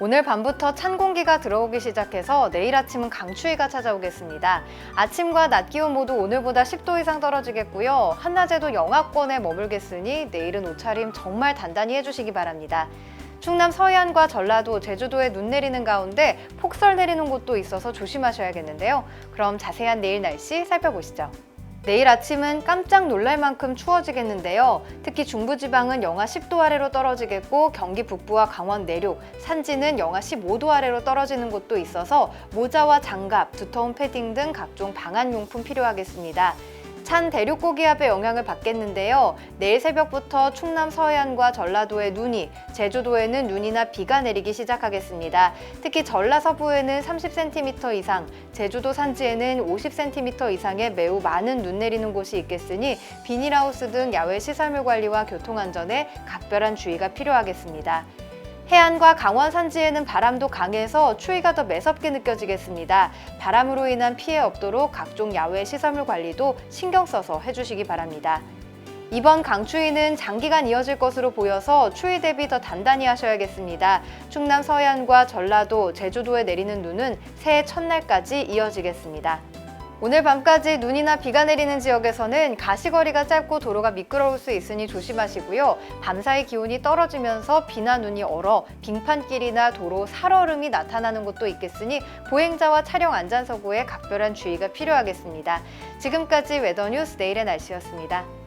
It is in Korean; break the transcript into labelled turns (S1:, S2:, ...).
S1: 오늘 밤부터 찬 공기가 들어오기 시작해서 내일 아침은 강추위가 찾아오겠습니다. 아침과 낮 기온 모두 오늘보다 10도 이상 떨어지겠고요. 한낮에도 영하권에 머물겠으니 내일은 옷차림 정말 단단히 해주시기 바랍니다. 충남 서해안과 전라도, 제주도에 눈 내리는 가운데 폭설 내리는 곳도 있어서 조심하셔야겠는데요. 그럼 자세한 내일 날씨 살펴보시죠. 내일 아침은 깜짝 놀랄 만큼 추워지겠는데요. 특히 중부지방은 영하 10도 아래로 떨어지겠고 경기 북부와 강원 내륙, 산지는 영하 15도 아래로 떨어지는 곳도 있어서 모자와 장갑, 두터운 패딩 등 각종 방한 용품 필요하겠습니다. 찬 대륙 고기압의 영향을 받겠는데요. 내일 새벽부터 충남 서해안과 전라도에 눈이, 제주도에는 눈이나 비가 내리기 시작하겠습니다. 특히 전라 서부에는 30cm 이상, 제주도 산지에는 50cm 이상의 매우 많은 눈 내리는 곳이 있겠으니 비닐하우스 등 야외 시설물 관리와 교통안전에 각별한 주의가 필요하겠습니다. 해안과 강원 산지에는 바람도 강해서 추위가 더 매섭게 느껴지겠습니다. 바람으로 인한 피해 없도록 각종 야외 시설물 관리도 신경 써서 해주시기 바랍니다. 이번 강추위는 장기간 이어질 것으로 보여서 추위 대비 더 단단히 하셔야겠습니다. 충남 서해안과 전라도, 제주도에 내리는 눈은 새해 첫날까지 이어지겠습니다. 오늘 밤까지 눈이나 비가 내리는 지역에서는 가시거리가 짧고 도로가 미끄러울 수 있으니 조심하시고요. 밤사이 기온이 떨어지면서 비나 눈이 얼어 빙판길이나 도로 살얼음이 나타나는 곳도 있겠으니 보행자와 차량 안전사고에 각별한 주의가 필요하겠습니다. 지금까지 웨더뉴스 내일의 날씨였습니다.